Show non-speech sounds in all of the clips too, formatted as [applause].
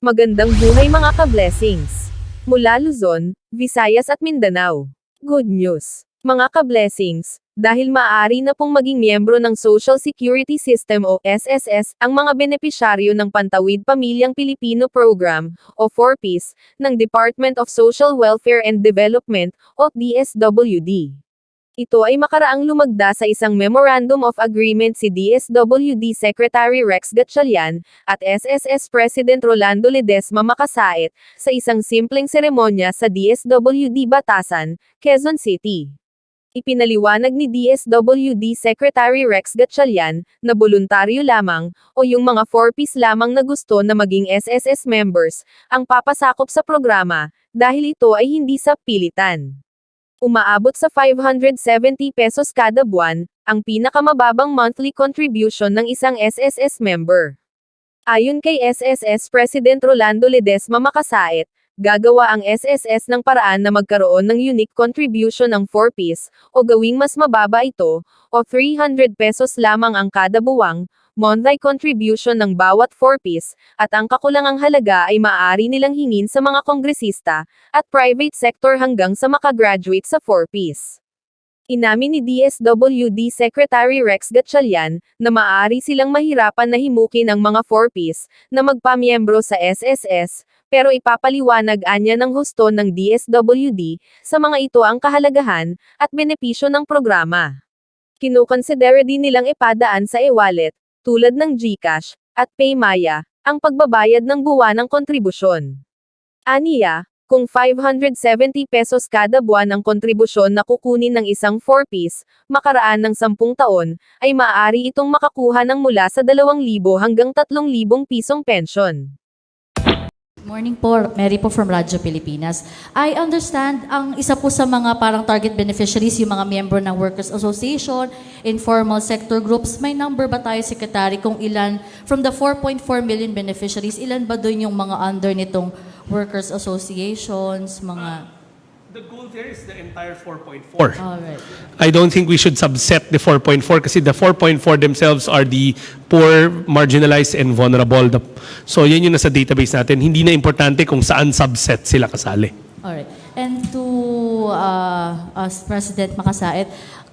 Magandang buhay mga ka-blessings. Mula Luzon, Visayas at Mindanao. Good news. Mga ka-blessings, dahil maaari na pong maging miyembro ng Social Security System o SSS ang mga benepisyaryo ng Pantawid Pamilyang Pilipino Program o 4Ps ng Department of Social Welfare and Development o DSWD. Ito ay makaraang lumagda sa isang Memorandum of Agreement si DSWD Secretary Rex Gatchalian at SSS President Rolando Ledesma Makasait sa isang simpleng seremonya sa DSWD Batasan, Quezon City. Ipinaliwanag ni DSWD Secretary Rex Gatchalian na voluntaryo lamang o yung mga 4Ps lamang na gusto na maging SSS members ang papasakop sa programa dahil ito ay hindi sa pilitan. Umaabot sa 570 pesos kada buwan, ang pinakamababang monthly contribution ng isang SSS member. Ayon kay SSS President Rolando Ledesma Makasait, gagawa ang SSS ng paraan na magkaroon ng unique contribution ng 4Ps, o gawing mas mababa ito, o 300 pesos lamang ang kada buwang, monthly contribution ng bawat 4Ps, at ang kakulangang halaga ay maaari nilang hingin sa mga kongresista, at private sector hanggang sa makagraduate sa 4Ps. Inamin ni DSWD Secretary Rex Gatchalian na maaari silang mahirapan na himukin ang mga 4Ps na magpamiyembro sa SSS, pero ipapaliwanag anya ng husto ng DSWD sa mga ito ang kahalagahan at benepisyo ng programa. Kinukonsidera din nilang ipadaan sa e-wallet, tulad ng GCash at Paymaya, ang pagbabayad ng buwanang kontribusyon. Aniya, kung 570 pesos kada buwan ang kontribusyon na kukunin ng isang 4-piece, makaraan ng 10 taon, ay maaari itong makakuha ng mula sa 2,000 hanggang 3,000 pisong pension. Morning po, Mary po from Radyo Pilipinas. I understand ang isa po sa mga parang target beneficiaries, yung mga miyembro ng Workers Association, informal sector groups. May number ba tayo, Secretary, kung ilan, from the 4.4 million beneficiaries, ilan ba doon yung mga under nitong workers associations, mga... The goal there is the entire 4.4. Alright. I don't think we should subset the 4.4 kasi the 4.4 themselves are the poor, marginalized, and vulnerable. The- So yun yung nasa database natin. Hindi na importante kung saan subset sila kasali. Alright. And to uh, us, President Makasait,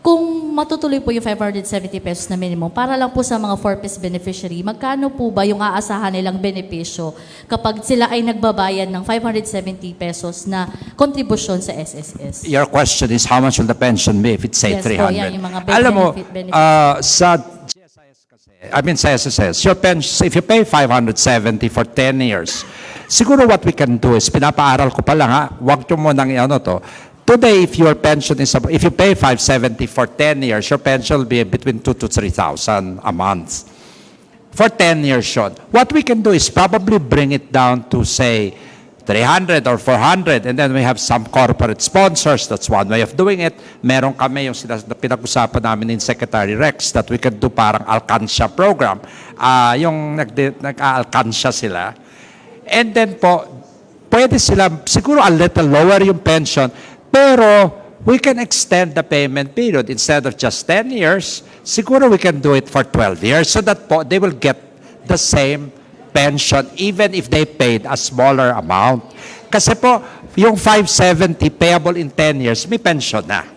kung matutuloy po yung 570 pesos na minimum, para lang po sa mga 4-piece beneficiary, magkano po ba yung aasahan nilang benepisyo kapag sila ay nagbabayad ng 570 pesos na kontribusyon sa SSS? Your question is how much will the pension be if it's say Yes po, 300? yan, yung mga Alam mo, benefit- benefit. uh, sa GSIS kasi, I mean sa SSS, your pension, if you pay 570 for 10 years, siguro what we can do is, pinapaaral ko pa lang ha, wag nyo mo nang ano to, Today, if your pension is, if you pay 570 for 10 years, your pension will be between 2 to 3,000 a month. For 10 years yun. What we can do is probably bring it down to, say, 300 or 400, and then we have some corporate sponsors. That's one way of doing it. Meron kami yung sinas- na pinag-usapan namin ni Secretary Rex that we can do parang Alcansya program. Ah, yung nag- nag-alkansya sila. And then po, pwede sila, siguro a little lower yung pension, pero we can extend the payment period. Instead of just 10 years, siguro we can do it for 12 years so that po, they will get the same pension even if they paid a smaller amount. Kasi po, yung 570 payable in 10 years, may pension na.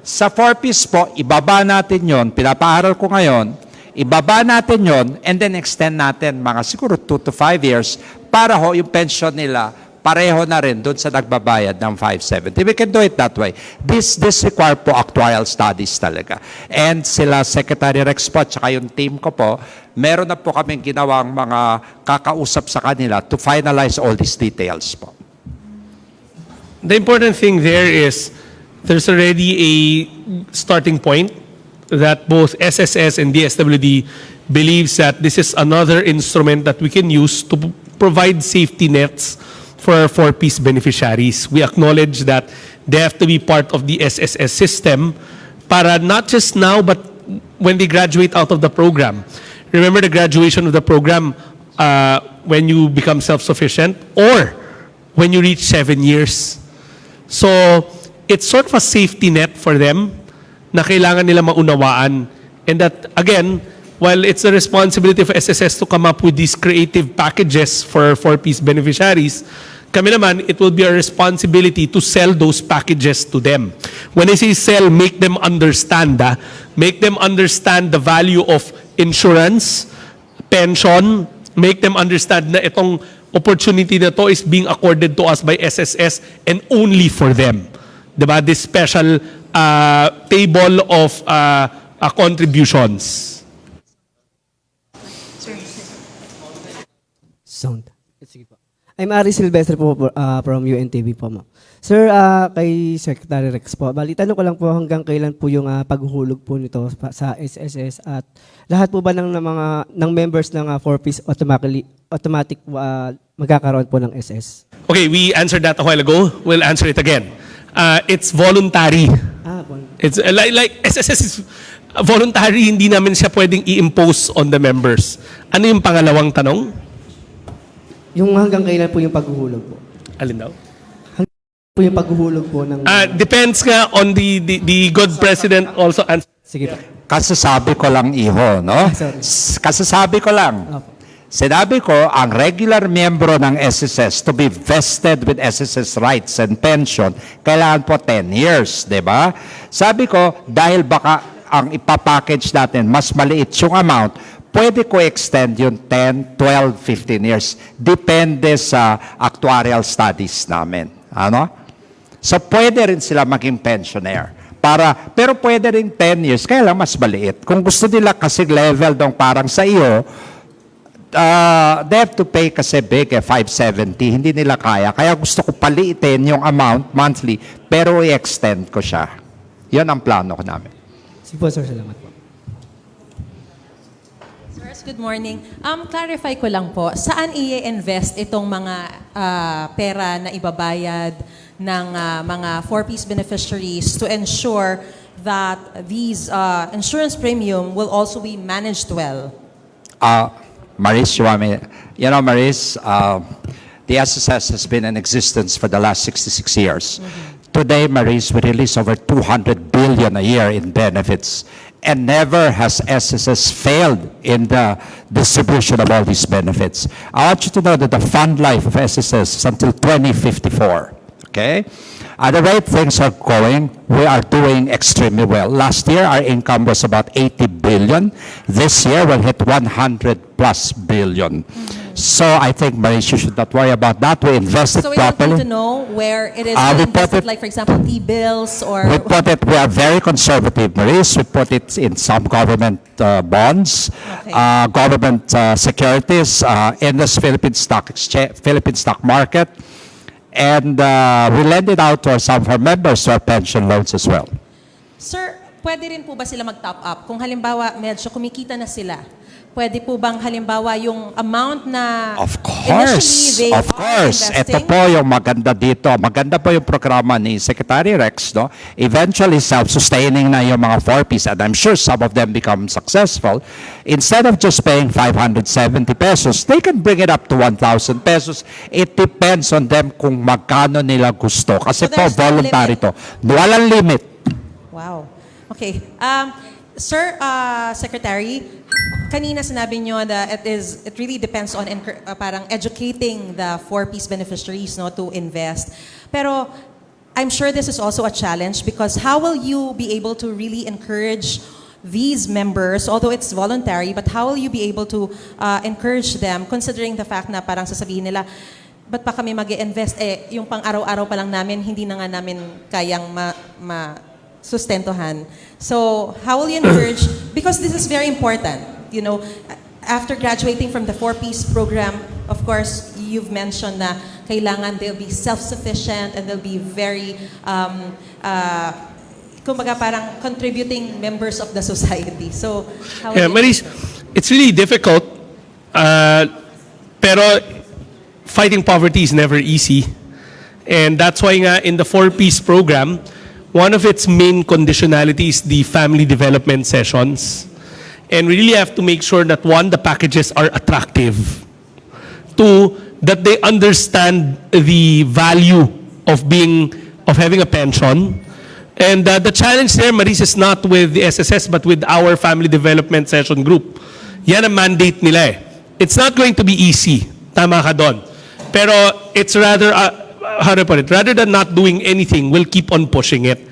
Sa 4-piece po, ibaba natin yon, pinapaaral ko ngayon, ibaba natin yon, and then extend natin mga siguro 2 to 5 years para ho yung pension nila pareho na rin doon sa nagbabayad ng 570. We can do it that way. This, this require po actuarial studies talaga. And sila Secretary Rex po, tsaka yung team ko po, meron na po kaming ginawang mga kakausap sa kanila to finalize all these details po. The important thing there is there's already a starting point that both SSS and DSWD believes that this is another instrument that we can use to provide safety nets for our four-piece beneficiaries. We acknowledge that they have to be part of the SSS system para not just now but when they graduate out of the program. Remember the graduation of the program uh, when you become self-sufficient or when you reach seven years. So, it's sort of a safety net for them na kailangan nila maunawaan. And that, again, while it's the responsibility of SSS to come up with these creative packages for four-piece beneficiaries, kami naman, it will be our responsibility to sell those packages to them. When I say sell, make them understand, ah, make them understand the value of insurance, pension, make them understand na itong opportunity na to is being accorded to us by SSS and only for them. Diba? This special uh, table of uh, uh, contributions. Sound. Sige po. I'm Ari Silvestre po uh, from UNTV po, ma'am. Sir, ah, kay Secretary Rex po, bali, tanong ko lang po hanggang kailan po yung ah, paghuhulog po nito sa SSS at lahat po ba ng, ng mga ng members ng 4-piece automatically automatic ah, magkakaroon po ng SS? Okay, we answered that a while ago. We'll answer it again. Uh, it's voluntary. Ah, po. It's uh, like, like SSS is uh, voluntary, hindi namin siya pwedeng i-impose on the members. Ano yung pangalawang tanong? Yung hanggang kailan po yung paghuhulog po? Alin daw? Po yung paghuhulog po ng... Uh, depends nga on the, the, the good president also answer. Sige po. Kasasabi ko lang, iho, no? Sorry. S- Kasasabi ko lang. Opo. Sinabi ko, ang regular miyembro ng SSS to be vested with SSS rights and pension, kailangan po 10 years, di ba? Sabi ko, dahil baka ang ipapackage natin, mas maliit yung amount, pwede ko extend yung 10, 12, 15 years. Depende sa actuarial studies namin. Ano? So, pwede rin sila maging pensioner. Para, pero pwede rin 10 years, kaya lang mas maliit. Kung gusto nila kasi level dong parang sa iyo, uh, they have to pay kasi big eh, 570. Hindi nila kaya. Kaya gusto ko paliitin yung amount monthly, pero i-extend ko siya. Yan ang plano ko namin. Sige po, sir. Salamat po. Sirs, good morning. Um, clarify ko lang po, saan i-invest itong mga ah, pera na ibabayad ng ah, mga four-piece beneficiaries to ensure that these ah, insurance premium will also be managed well? Uh, Maris, you want me? You know, Maris, uh, the SSS has been in existence for the last 66 years. Today, Maris, we release over 200 billion a year in benefits. And never has SSS failed in the distribution of all these benefits. I want you to know that the fund life of SSS is until 2054. Okay? Uh, the way things are going, we are doing extremely well. Last year, our income was about 80 billion. This year, we'll hit 100 plus billion. So I think, Maris, you should not worry about that. We invested So we want properly. them to know where it is we put invested, it- like for example, T-bills or... We put it, we are very conservative, Maris. We put it in some government uh, bonds, Okay. uh, government uh, securities, uh, in the Philippine stock exchange, Philippine stock market. And uh, we lend it out to our- some of our members our pension loans as well. Sir, pwede rin po ba sila mag-top up? Kung halimbawa, medyo kumikita na sila, pwede po bang halimbawa yung amount na Of initially course, they of are course. Ito investing? po yung maganda dito. Maganda po yung programa ni Secretary Rex, no? Eventually, self-sustaining na yung mga four-piece, and I'm sure some of them become successful. Instead of just paying 570 pesos, they can bring it up to 1,000 pesos. It depends on them kung magkano nila gusto. Kasi So po, there's no voluntary limit? to. Walang limit. Wow. Okay. Um, Sir uh, Secretary, kanina sinabi nyo that it is it really depends on uh, parang educating the four-piece beneficiaries no to invest. Pero I'm sure this is also a challenge because how will you be able to really encourage these members, although it's voluntary, but how will you be able to uh, encourage them considering the fact na parang sasabihin nila, ba't pa kami mag invest Eh, yung pang araw-araw pa lang namin, hindi na nga namin kayang ma, ma sustentuhan. So, how will you encourage, because this is very important, you know, after graduating from the four-piece program, of course, you've mentioned na kailangan they'll be self-sufficient and they'll be very, um, uh, kumbaga parang contributing members of the society. So, how Yeah, Maris, it's really difficult. Uh, pero fighting poverty is never easy. And that's why nga in the four-piece program, one of its main conditionalities the family development sessions. And we really have to make sure that one, the packages are attractive. Two, that they understand the value of being, of having a pension. And uh, the challenge there, Maris, is not with the SSS but with our family development session group. Yan ang mandate nila eh. It's not going to be easy. Tama ka doon. Pero it's rather, uh, how do I put it, rather than not doing anything, we'll keep on pushing it.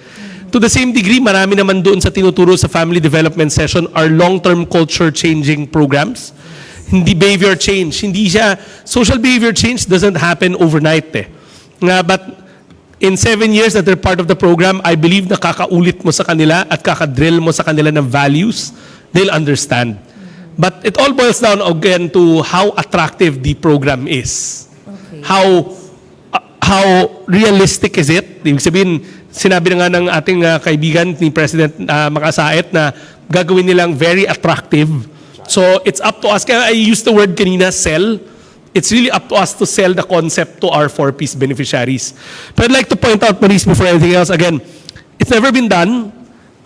To the same degree, marami naman doon sa tinuturo sa family development session are long-term culture changing programs. Hindi behavior change. Hindi siya, social behavior change doesn't happen overnight eh. Nga, but in seven years that they're part of the program, I believe nakakaulit mo sa kanila at kakadrill mo sa kanila ng values, they'll understand. But it all boils down again to how attractive the program is. How uh, how realistic is it? Ibig sabihin, sinabi na nga ng ating uh, kaibigan ni President uh, Makasaet na gagawin nilang very attractive. So it's up to us. Kaya I used the word kanina, sell. It's really up to us to sell the concept to our four-piece beneficiaries. But I'd like to point out, Maurice, before anything else, again, it's never been done.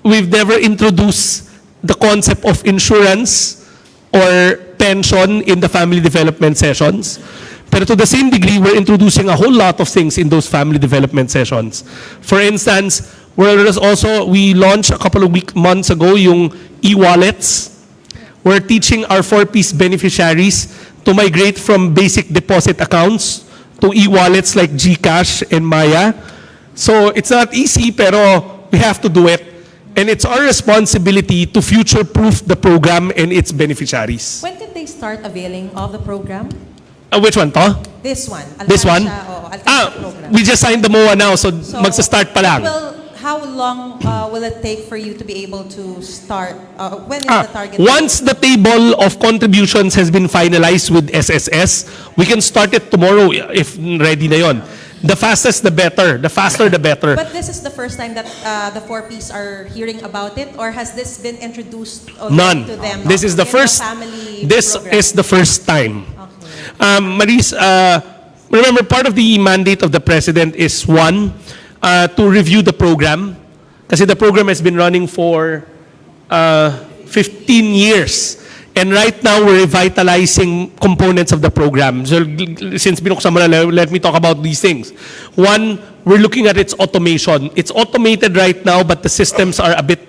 We've never introduced the concept of insurance or pension in the family development sessions. Pero to the same degree, we're introducing a whole lot of things in those family development sessions. For instance, whereas also we launched a couple of week, months ago yung e-wallets. We're teaching our four-piece beneficiaries to migrate from basic deposit accounts to e-wallets like GCash and Maya. So it's not easy, pero we have to do it. And it's our responsibility to future-proof the program and its beneficiaries. When did they start availing of the program? Uh, which one to? This one. This one? Oo, Ah, program. we just signed the MOA now, so, So, magsa-start pa lang. Well, how long uh, will it take for you to be able to start? Uh, when is Ah, the target? once the table of contributions has been finalized with SSS, we can start it tomorrow if ready na yon. The fastest, the better. The faster, the better. But this is the first time that uh, the four Ps are hearing about it, or has this been introduced already None. to them? This is the in first. family This program? is the first time. Um, Maris, uh, remember part of the mandate of the president is one, uh, to review the program. Kasi the program has been running for uh, 15 years. And right now, we're revitalizing components of the program. So, since binuksan mo let me talk about these things. One, we're looking at its automation. It's automated right now, but the systems are a bit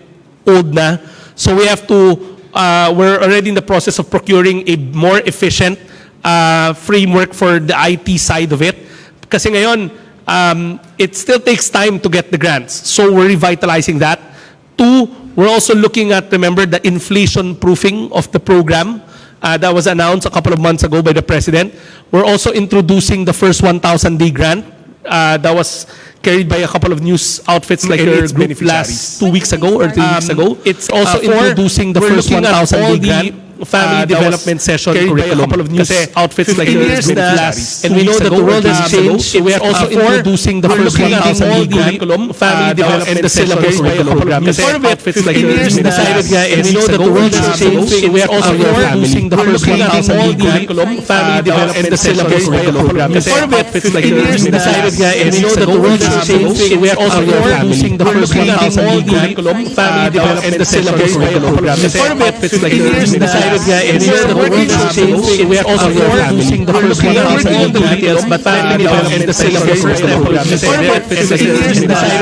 old na. So we have to, uh, we're already in the process of procuring a more efficient uh, framework for the IT side of it. Kasi ngayon, um, it still takes time to get the grants. So we're revitalizing that. Two, we're also looking at, remember, the inflation proofing of the program uh, that was announced a couple of months ago by the President. We're also introducing the first 1,000 day grant uh, that was carried by a couple of news outfits like And your group beneficiaries. last two weeks ago or three weeks Um, ago. It's also uh, four, introducing the first 1,000 all day grant family uh, development session carried by a curriculum. couple of news Kasi outfits like 15 your years group na, last and we know that the world has changed. So we are Uh, also introducing the first looking at 1,000 all day the, curriculum, family development and the session curriculum. Kasi outfits like 15 your years na, last and we know that the world or has changed. we are also introducing the first We're looking at 1,000 all day the, curriculum, family development and the session curriculum. Kasi outfits like 15 your years na, and we know that the world or has changed. we are also introducing the family. first We're looking at 1,000 all day the, curriculum, family development and the session curriculum. Kasi outfits like 15 your years na, and we know that the world has changed. So we are also Uh, your family. introducing the We're first looking at 1,000 all day the curriculum, details, but family uh, development and the session syllabus by a curriculum. couple of news Kasi outfits like 15 your years group na, last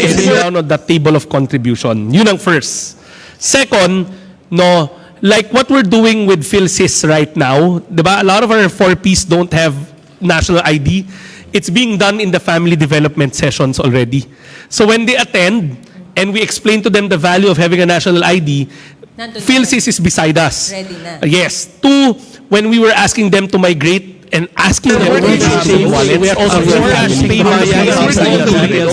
and we down on that table of contribution. Yun ang first. Second, no, like what we're doing with PhilSys right now, di ba? A lot of our 4Ps don't have national ID. It's being done in the family development sessions already. So when they attend and we explain to them the value of having a national ID, Nandun na. PhilSys is beside us. Ready na. Yes. Two, when we were asking them to migrate and asking them to change wallets, also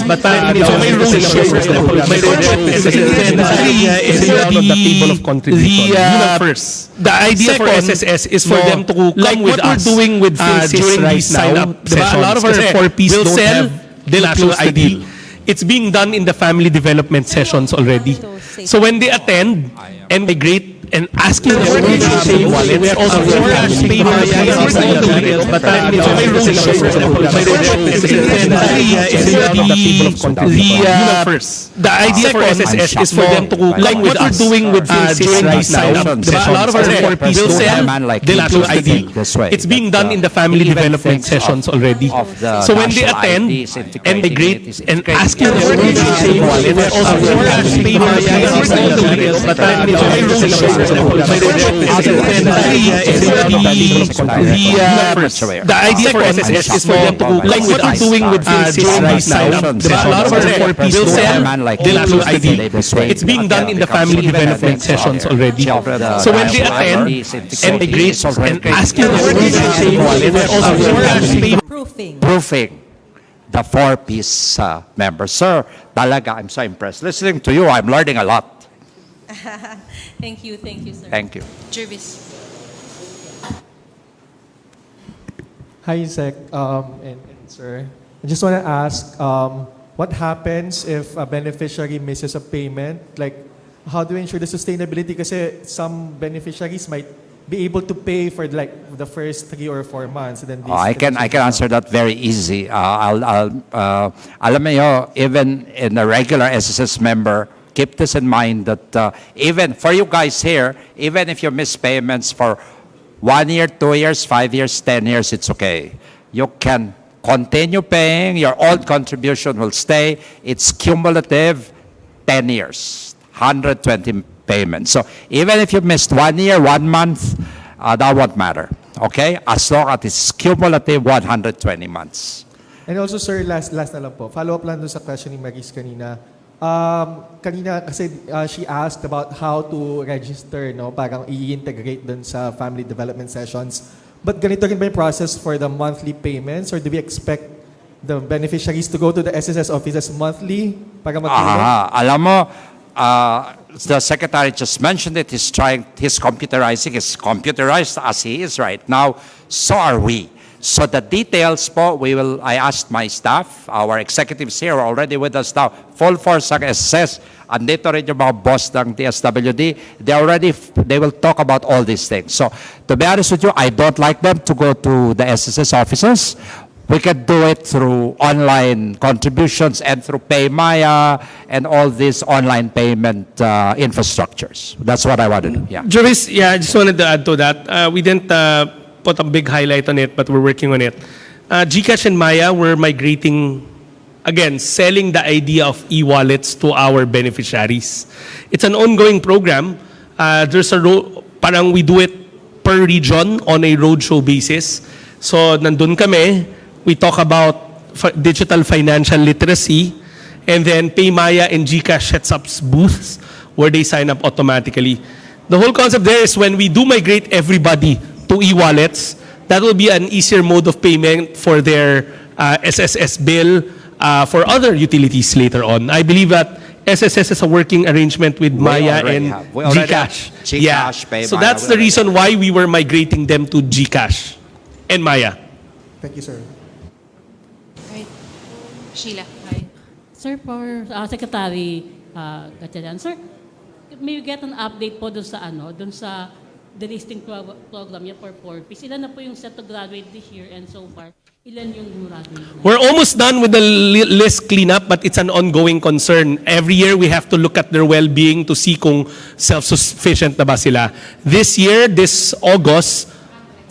but family uh, may the road syllabus show. by a couple of May road news show. outfits Kasi like your then, group last three, two is the table of the, first. The idea for SSS is for them to come like with what we're us doing with uh, PhilSys during right now. A lot of our Kasi 4Ps we'll don't have the national ID. deal. It's being done in the family development sessions already. So when they attend and migrate and asking them to use wallets. Also pay Maya is also the details, but my role is for example, my role is is the the the idea for SSS is for them to like what we're doing with uh, during these. Diba? A lot of our 4Ps Will don't have the the ID. It's being that, done in the family development sessions already. the So when they attend and they greet is and asking it. them to use wallets, also pay Maya is also the details, but uh, so my role is for example, my role is is the the the idea for SSS is for them to like what we're doing with uh, during these sign-up. Diba? A lot of our 4Ps don't have the national ID. It's being done in the family development sessions already. So when they attend and they greet and asking them to use wallets, we're also pay Proofing. proofing the four-piece uh, members. Sir, talaga, I'm so impressed. Listening to you, I'm learning a lot. [laughs] Thank you, thank you, sir. Thank you. Jervis. Hi, Zach, um, and, and sir. I just want to ask, um, what happens if a beneficiary misses a payment? Like, how do we ensure the sustainability? Kasi some beneficiaries might be able to pay for like the first three or four months, and then Oh, I can I can answer that very easy. Uh, I'll, I'll, uh, alam mo even in a regular SSS member, keep this in mind that uh, even for you guys here, even if you miss payments for one year, two years, five years, ten years, it's okay. You can continue paying. Your old contribution will stay. It's cumulative, ten years, 120 payments. So even if you missed one year, one month, uh, that won't matter. Okay? As long as it's cumulative 120 months. And also, sir, last, last na lang po. Follow up lang doon sa question ni Maris kanina. Um, kanina kasi uh, she asked about how to register, no? Parang i-integrate doon sa family development sessions. But ganito rin ba yung process for the monthly payments? Or do we expect the beneficiaries to go to the SSS offices monthly para mag-payment? Ah, alam mo, uh, the secretary just mentioned it. He's trying, he's computerizing. He's computerized as he is right now. So are we. So the details po, we will, I asked my staff, our executives here already with us now, full force ang SSS. Andito rin yung mga boss ng TSWD. They already, they will talk about all these things. So to be honest with you, I don't like them to go to the SSS offices. We can do it through online contributions and through PayMaya and all these online payment uh, infrastructures. That's what I want to do. Yeah. Jervis, yeah, I just wanted to add to that. Uh, we didn't uh, put a big highlight on it, but we're working on it. Uh, Gcash and Maya, we're migrating, again, selling the idea of e-wallets to our beneficiaries. It's an ongoing program. Uh, there's a ro- parang we do it per region on a roadshow basis. So, nandun kami, we talk about digital financial literacy, and then PayMaya and Gcash sets up booths where they sign up automatically. The whole concept there is when we do migrate everybody to e-wallets, that will be an easier mode of payment for their uh, SSS bill, uh, for other utilities later on. I believe that SSS is a working arrangement with Maya already and have. We Gcash. Gcash, yeah. PayMaya, So that's we the reason why we were migrating them to Gcash and Maya. Thank you, sir. Right. Sheila. Hi. Sir, for uh, Secretary uh, Gatchalian, sir, may we get an update po doon sa ano, doon sa delisting pro- program niya for 4 Ps. Ilan na po yung set to graduate this year and so far, ilan yung gumraduate? We're almost done with the li- list cleanup, but it's an ongoing concern. Every year, we have to look at their well-being to see kung self-sufficient na ba sila. This year, this August,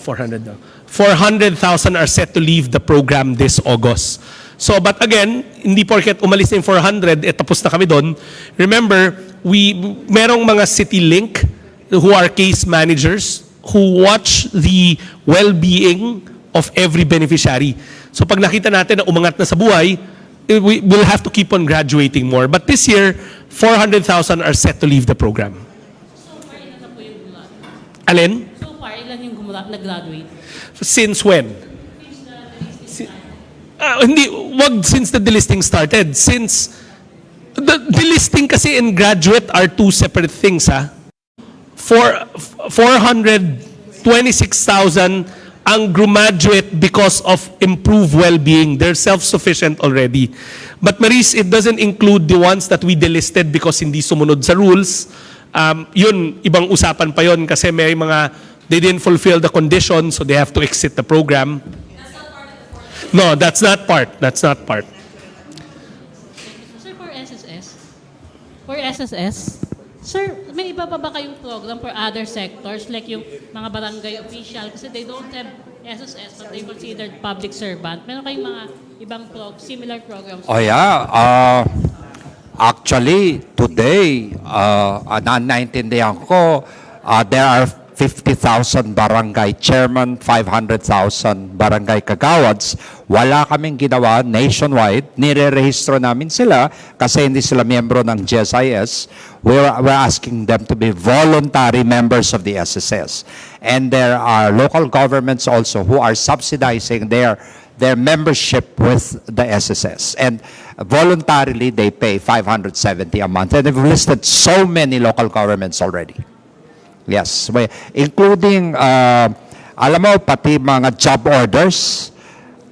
400 daw. 400,000 are set to leave the program this August. So, but again, hindi porket umalis na yung 400, eh tapos na kami doon. Remember, we, merong mga city link who are case managers who watch the well-being of every beneficiary. So pag nakita natin na umangat na sa buhay, eh, we will have to keep on graduating more. But this year, 400,000 are set to leave the program. So far, ilan na po yung gumraduate? Alin? So far, ilan yung gumra- nag-graduate? Since when? Si- Ah, hindi, wag since the delisting started. Since, the delisting kasi and graduate are two separate things, ha? For, 426,000 ang graduate because of improved well-being. They're self-sufficient already. But Maris, it doesn't include the ones that we delisted because hindi sumunod sa rules. Um, yun, ibang usapan pa yun kasi may mga, they didn't fulfill the condition so they have to exit the program. No, that's not part. That's not part. Sir, for SSS, for SSS, sir, may iba pa ba kayong program for other sectors like yung mga barangay official kasi they don't have SSS but they considered public servant. Meron kayong mga ibang pro similar programs? Oh yeah, uh, actually today, uh, uh, na naintindihan ko, uh, there are 50,000 barangay chairman, 500,000 barangay kagawads. Wala kaming ginawa nationwide. Nire-rehistro namin sila kasi hindi sila miyembro ng GSIS. We're, we're asking them to be voluntary members of the SSS. And there are local governments also who are subsidizing their their membership with the SSS. And voluntarily, they pay 570 a month. And they've listed so many local governments already. Yes, may- including, uh, alam mo, pati mga job orders.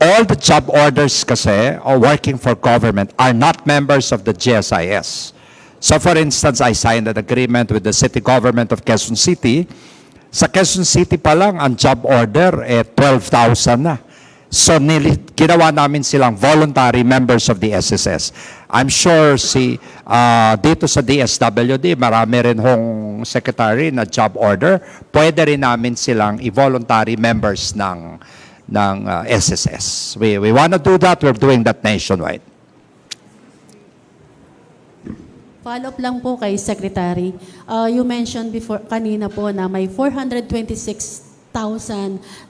All the job orders kasi, or working for government, are not members of the GSIS. So for instance, I signed an agreement with the city government of Quezon City. Sa Quezon City pa lang, ang job order, eh, 12,000 na. So ginawa namin silang voluntary members of the SSS. I'm sure si ah, dito sa DSWD, marami rin hong secretary na job order. Pwede rin namin silang i-voluntary members ng ng ah, SSS. We we want to do that. We're doing that nationwide. Follow-up lang po kay Secretary. Uh, you mentioned before kanina po na may 426,000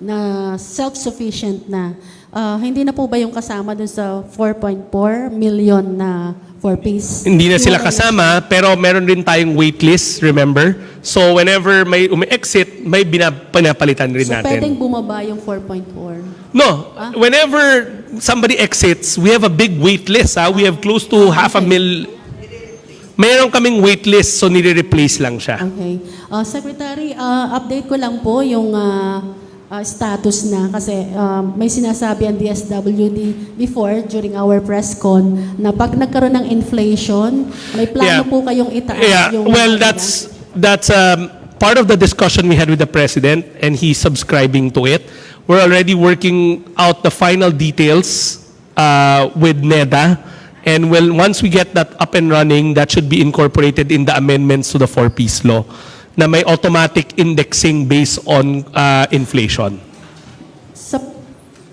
na self-sufficient na. Uh, hindi na po ba yung kasama dun sa 4.4 million na four-piece? Hindi na sila kasama, pero meron rin tayong waitlist, remember? So whenever may umi-exit, may pinapalitan rin So natin. pwedeng bumaba yung 4.4? No, whenever somebody exits, we have a big wait list. Ha? We have close to half a mil. Mayroon kaming wait list, so nire-replace lang siya. Okay. Uh, Secretary, uh, update ko lang po yung uh, uh, status na kasi uh, may sinasabi ang DSWD before during our press con na pag nagkaroon ng inflation, may plano Yeah. po kayong itaas Yeah, yung well, that's that's um, part of the discussion we had with the president, and he's subscribing to it. We're already working out the final details uh, with NEDA, and well, once we get that up and running, that should be incorporated in the amendments to the four-piece law, na may automatic indexing based on uh, inflation. Sa,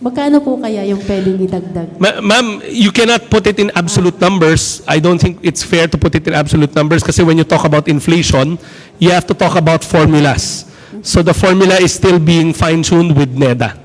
magkano po kaya yung pwedeng idagdag? Ma- Ma'am, you cannot put it in absolute numbers. I don't think it's fair to put it in absolute numbers kasi when you talk about inflation, you have to talk about formulas. So the formula is still being fine-tuned with NEDA.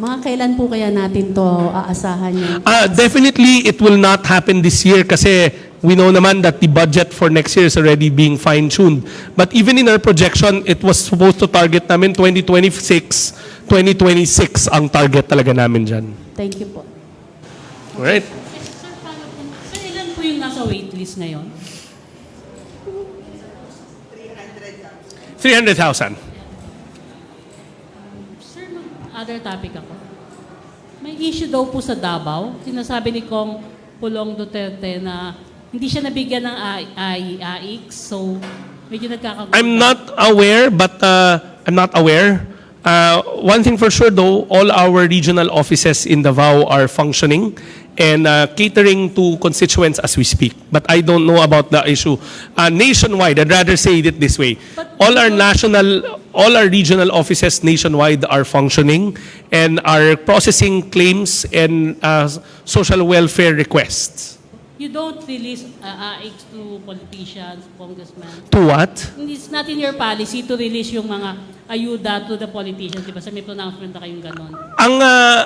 Mga kailan po kaya natin to aasahan yung Uh, definitely, it will not happen this year kasi we know naman that the budget for next year is already being fine-tuned. But even in our projection, it was supposed to target namin 2026, 2026 ang target talaga namin dyan. Thank you po. Alright? Sir, po? Sir, ilan po yung nasa waitlist ngayon? 300,000. Sir, mag- other topic ako. May issue daw po sa Davao. Sinasabi ni Kong Pulong Duterte na hindi siya nabigyan ng AI, AIX, so medyo nagkakagulo. I'm not aware, but uh, I'm not aware. Uh, one thing for sure, though, all our regional offices in Davao are functioning and uh, catering to constituents as we speak. But I don't know about the issue uh, nationwide. I'd rather say it this way: But- all our national, all our regional offices nationwide are functioning and are processing claims and uh, social welfare requests. You don't release uh, AIX to politicians, congressmen. To what? It's not in your policy to release yung mga ayuda to the politicians, di ba? Sa may pronouncement na kayong ganon. ang uh,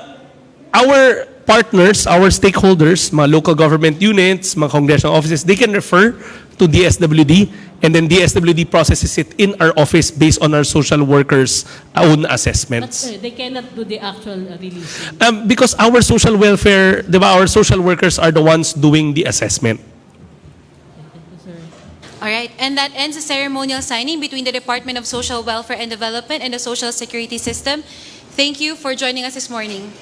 our partners, our stakeholders, mga local government units, mga congressional offices, they can refer to DSWD and then DSWD processes it in our office based on our social workers' own But assessments. uh, they cannot do the actual uh, releasing. Um, because our social welfare, di ba, our social workers are the ones doing the assessment. All right, and that ends the ceremonial signing between the Department of Social Welfare and Development and the Social Security System. Thank you for joining us this morning.